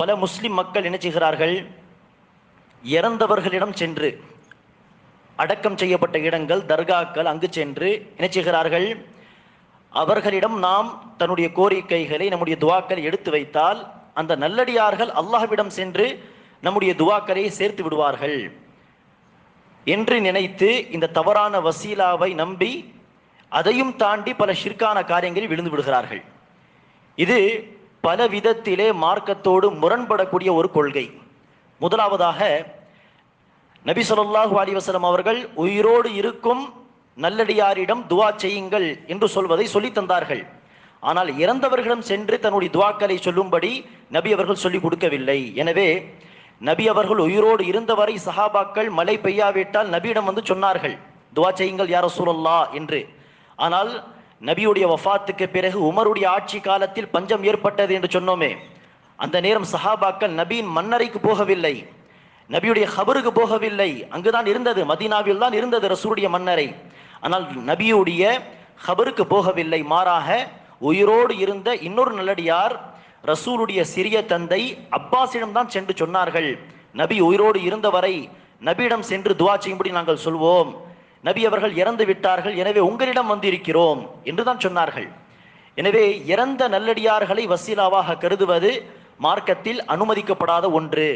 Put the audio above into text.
பல முஸ்லிம் மக்கள் என்ன செய்கிறார்கள்? இறந்தவர்களிடம் சென்று அடக்கம் செய்யப்பட்ட இடங்கள் தர்காக்கள் அங்கு சென்று என்ன செய்கிறார்கள்? அவர்களிடம் நாம் தன்னுடைய கோரிக்கைகளை நம்முடைய துவாக்களை எடுத்து வைத்தால் அந்த நல்லடியார்கள் அல்லாஹ்விடம் சென்று நம்முடைய துவாக்களை சேர்த்து விடுவார்கள் என்று நினைத்து இந்த தவறான வசீலாவை நம்பி அதையும் தாண்டி பல ஷிர்கான காரியங்களில் விழுந்து விடுகிறார்கள். இது பல விதத்திலே மார்க்கத்தோடு முரண்படக்கூடிய ஒரு கொள்கை. முதலாவதாக நபி சொல்லாஹு அலிவசலம் அவர்கள் உயிரோடு இருக்கும் நல்லடியாரிடம் துவா செய்யுங்கள் என்று சொல்வதை சொல்லித் தந்தார்கள். ஆனால் இறந்தவர்களிடம் சென்று தன்னுடைய துவாக்களை சொல்லும்படி நபி அவர்கள் சொல்லிக் கொடுக்கவில்லை. எனவே நபி அவர்கள் உயிரோடு இருந்தவரை சஹாபாக்கள் மழை பெய்யாவிட்டால் நபியிடம் வந்து சொன்னார்கள் துவா செய்யுங்கள் யார சூழல்லா என்று. ஆனால் நபியுடைய வஃபாத்துக்கு பிறகு உமருடைய ஆட்சி காலத்தில் பஞ்சம் ஏற்பட்டது என்று சொன்னோமே. அந்த நேரம் சஹாபாக்கள் நபியின் மன்னரைக்கு போகவில்லை. நபியுடைய ஹபருக்கு போகவில்லை. அங்குதான் இருந்தது. மதீனாவில் தான் இருந்தது ரசூருடைய மன்னரை. ஆனால் நபியுடைய ஹபருக்கு போகவில்லை. மாறாக உயிரோடு இருந்த இன்னொரு நல்லடியார் ரசூலுடைய சிறிய தந்தை அப்பாஸிடம் தான் சென்று சொன்னார்கள். நபி உயிரோடு இருந்தவரை நபியிடம் சென்று துவா செய்யும்படி நாங்கள் சொல்வோம். நபி அவர்கள் இறந்து விட்டார்கள் எனவே உங்களிடம் வந்திருக்கிறோம் என்றுதான் சொன்னார்கள். எனவே இறந்த நல்லடியார்களை வசீலாவாக கருதுவது மார்க்கத்தில் அனுமதிக்கப்படாத ஒன்று.